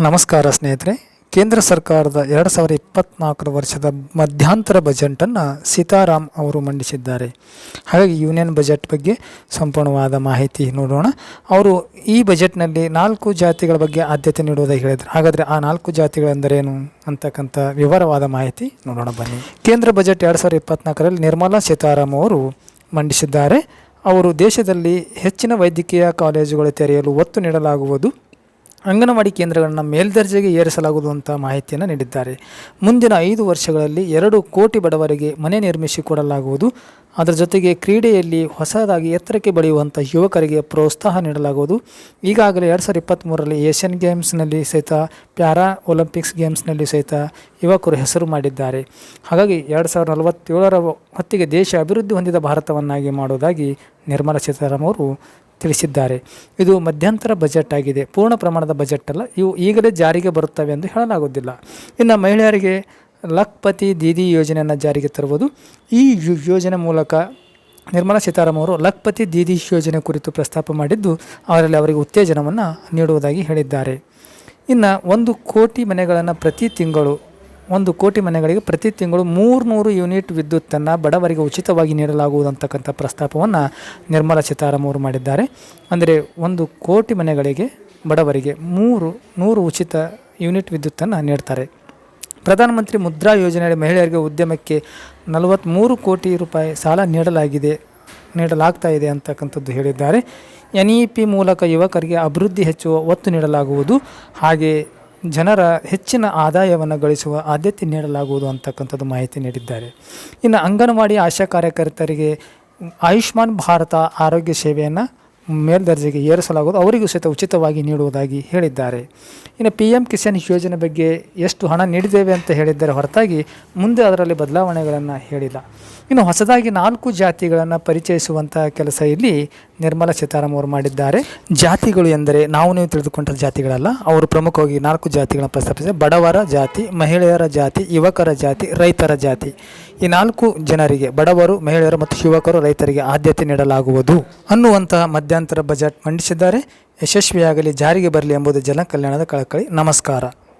ನಮಸ್ಕಾರ ಸ್ನೇಹಿತರೆ, ಕೇಂದ್ರ ಸರ್ಕಾರದ ಎರಡು ಸಾವಿರದ ಇಪ್ಪತ್ನಾಲ್ಕರ ವರ್ಷದ ಮಧ್ಯಂತರ ಬಜೆಟನ್ನು ಸೀತಾರಾಮ್ ಅವರು ಮಂಡಿಸಿದ್ದಾರೆ. ಹಾಗಾಗಿ ಯೂನಿಯನ್ ಬಜೆಟ್ ಬಗ್ಗೆ ಸಂಪೂರ್ಣವಾದ ಮಾಹಿತಿ ನೋಡೋಣ. ಅವರು ಈ ಬಜೆಟ್ನಲ್ಲಿ ನಾಲ್ಕು ಜಾತಿಗಳ ಬಗ್ಗೆ ಆದ್ಯತೆ ನೀಡುವುದಾಗಿ ಹೇಳಿದರು. ಹಾಗಾದರೆ ಆ ನಾಲ್ಕು ಜಾತಿಗಳೆಂದರೇನು ಅಂತಕ್ಕಂಥ ವಿವರವಾದ ಮಾಹಿತಿ ನೋಡೋಣ ಬನ್ನಿ. ಕೇಂದ್ರ ಬಜೆಟ್ ಎರಡು ಸಾವಿರದ ಇಪ್ಪತ್ನಾಲ್ಕರಲ್ಲಿ ನಿರ್ಮಲಾ ಸೀತಾರಾಮ್ ಅವರು ಮಂಡಿಸಿದ್ದಾರೆ. ಅವರು ದೇಶದಲ್ಲಿ ಹೆಚ್ಚಿನ ವೈದ್ಯಕೀಯ ಕಾಲೇಜುಗಳು ತೆರೆಯಲು ಒತ್ತು ನೀಡಲಾಗುವುದು. ಅಂಗನವಾಡಿ ಕೇಂದ್ರಗಳನ್ನು ಮೇಲ್ದರ್ಜೆಗೆ ಏರಿಸಲಾಗುವುದು ಅಂತ ಮಾಹಿತಿಯನ್ನು ನೀಡಿದ್ದಾರೆ. ಮುಂದಿನ ಐದು ವರ್ಷಗಳಲ್ಲಿ ಎರಡು ಕೋಟಿ ಬಡವರಿಗೆ ಮನೆ ನಿರ್ಮಿಸಿಕೊಡಲಾಗುವುದು ಅದರ ಜೊತೆಗೆ ಕ್ರೀಡೆಯಲ್ಲಿ ಹೊಸದಾಗಿ ಎತ್ತರಕ್ಕೆ ಬೆಳೆಯುವಂಥ ಯುವಕರಿಗೆ ಪ್ರೋತ್ಸಾಹ ನೀಡಲಾಗುವುದು. ಈಗಾಗಲೇ ಎರಡು ಸಾವಿರದ ಇಪ್ಪತ್ತ್ಮೂರರಲ್ಲಿ ಏಷ್ಯನ್ ಗೇಮ್ಸ್ನಲ್ಲಿ ಸಹಿತ ಪ್ಯಾರಾ ಒಲಿಂಪಿಕ್ಸ್ ಗೇಮ್ಸ್ನಲ್ಲಿ ಸಹಿತ ಯುವಕರು ಹೆಸರು ಮಾಡಿದ್ದಾರೆ. ಹಾಗಾಗಿ ಎರಡು ಸಾವಿರದ ನಲವತ್ತೇಳರ ಹೊತ್ತಿಗೆ ದೇಶ ಅಭಿವೃದ್ಧಿ ಹೊಂದಿದ ಭಾರತವನ್ನಾಗಿ ಮಾಡುವುದಾಗಿ ನಿರ್ಮಲಾ ಸೀತಾರಾಮ್ ಅವರು ತಿಳಿಸಿದ್ದಾರೆ. ಇದು ಮಧ್ಯಂತರ ಬಜೆಟ್ ಆಗಿದೆ. ಪೂರ್ಣ ಪ್ರಮಾಣದ ಬಜೆಟ್ ಅಲ್ಲ. ಇವು ಈಗಲೇ ಜಾರಿಗೆ ಬರುತ್ತವೆ ಎಂದು ಹೇಳಲಾಗುವುದಿಲ್ಲ. ಇನ್ನು ಮಹಿಳೆಯರಿಗೆ ಲಖ್ಪತಿ ದೀದಿ ಯೋಜನೆಯನ್ನು ಜಾರಿಗೆ ತರುವುದು. ಈ ಯೋಜನೆ ಮೂಲಕ ನಿರ್ಮಲಾ ಸೀತಾರಾಮ್ ಅವರು ಲಖ್ಪತಿ ದೀದಿ ಯೋಜನೆ ಕುರಿತು ಪ್ರಸ್ತಾಪ ಮಾಡಿದ್ದು ಅವರಲ್ಲಿ ಅವರಿಗೆ ಉತ್ತೇಜನವನ್ನು ನೀಡುವುದಾಗಿ ಹೇಳಿದ್ದಾರೆ. ಇನ್ನು ಒಂದು ಕೋಟಿ ಮನೆಗಳನ್ನು ಪ್ರತಿ ತಿಂಗಳು ಒಂದು ಕೋಟಿ ಮನೆಗಳಿಗೆ ಪ್ರತಿ ತಿಂಗಳು ಮೂರುನೂರು ಯೂನಿಟ್ ವಿದ್ಯುತ್ತನ್ನು ಬಡವರಿಗೆ ಉಚಿತವಾಗಿ ನೀಡಲಾಗುವುದು ಅಂತಕ್ಕಂಥ ಪ್ರಸ್ತಾಪವನ್ನು ನಿರ್ಮಲಾ ಸೀತಾರಾಮ್ ಅವರು ಮಾಡಿದ್ದಾರೆ. ಅಂದರೆ ಒಂದು ಕೋಟಿ ಮನೆಗಳಿಗೆ ಬಡವರಿಗೆ ಮೂರು, ನೂರು ಉಚಿತ ಯೂನಿಟ್ ವಿದ್ಯುತ್ತನ್ನು ನೀಡ್ತಾರೆ. ಪ್ರಧಾನಮಂತ್ರಿ ಮುದ್ರಾ ಯೋಜನೆಯಲ್ಲಿ ಮಹಿಳೆಯರಿಗೆ ಉದ್ಯಮಕ್ಕೆ ನಲವತ್ತ್ಮೂರು ಕೋಟಿ ರೂಪಾಯಿ ಸಾಲ ನೀಡಲಾಗಿದೆ, ನೀಡಲಾಗ್ತಾ ಇದೆ ಅಂತಕ್ಕಂಥದ್ದು ಹೇಳಿದ್ದಾರೆ. ಎನ್ ಇ ಪಿ ಮೂಲಕ ಯುವಕರಿಗೆ ಅಭಿವೃದ್ಧಿ ಹೆಚ್ಚುವ ಒತ್ತು ನೀಡಲಾಗುವುದು. ಹಾಗೆ ಜನರ ಹೆಚ್ಚಿನ ಆದಾಯವನ್ನು ಗಳಿಸುವ ಆದ್ಯತೆ ನೀಡಲಾಗುವುದು ಅಂತಕ್ಕಂಥದ್ದು ಮಾಹಿತಿ ನೀಡಿದ್ದಾರೆ. ಇನ್ನು ಅಂಗನವಾಡಿ ಆಶಾ ಕಾರ್ಯಕರ್ತರಿಗೆ ಆಯುಷ್ಮಾನ್ ಭಾರತ ಆರೋಗ್ಯ ಸೇವೆಯನ್ನು ಮೇಲ್ದರ್ಜೆಗೆ ಏರಿಸಲಾಗುವುದು, ಅವರಿಗೂ ಸಹಿತ ಉಚಿತವಾಗಿ ನೀಡುವುದಾಗಿ ಹೇಳಿದ್ದಾರೆ. ಇನ್ನು ಪಿ ಎಂ ಕಿಸಾನ್ ಯೋಜನೆ ಬಗ್ಗೆ ಎಷ್ಟು ಹಣ ನೀಡಿದ್ದೇವೆ ಅಂತ ಹೇಳಿದ್ದಾರೆ ಹೊರತಾಗಿ ಮುಂದೆ ಅದರಲ್ಲಿ ಬದಲಾವಣೆಗಳನ್ನು ಹೇಳಿಲ್ಲ. ಇನ್ನು ಹೊಸದಾಗಿ ನಾಲ್ಕು ಜಾತಿಗಳನ್ನು ಪರಿಚಯಿಸುವಂಥ ಕೆಲಸ ಇಲ್ಲಿ ನಿರ್ಮಲಾ ಸೀತಾರಾಮ್ ಅವರು ಮಾಡಿದ್ದಾರೆ. ಜಾತಿಗಳು ಎಂದರೆ ನಾವು ನೀವು ತಿಳಿದುಕೊಂಡ ಜಾತಿಗಳಲ್ಲ, ಅವರು ಪ್ರಮುಖವಾಗಿ ನಾಲ್ಕು ಜಾತಿಗಳನ್ನು ಪ್ರಸ್ತಾಪಿಸಿದ್ದಾರೆ. ಬಡವರ ಜಾತಿ, ಮಹಿಳೆಯರ ಜಾತಿ, ಯುವಕರ ಜಾತಿ, ರೈತರ ಜಾತಿ. ಈ ನಾಲ್ಕು ಜನರಿಗೆ, ಬಡವರು, ಮಹಿಳೆಯರು ಮತ್ತು ಯುವಕರು ರೈತರಿಗೆ ಆದ್ಯತೆ ನೀಡಲಾಗುವುದು ಅನ್ನುವಂತಹ ಮಧ್ಯಂತರ ಬಜೆಟ್ ಮಂಡಿಸಿದ್ದಾರೆ. ಯಶಸ್ವಿಯಾಗಲಿ, ಜಾರಿಗೆ ಬರಲಿ ಎಂಬುದು ಜನಕಲ್ಯಾಣದ ಕಳಕಳಿ. ನಮಸ್ಕಾರ.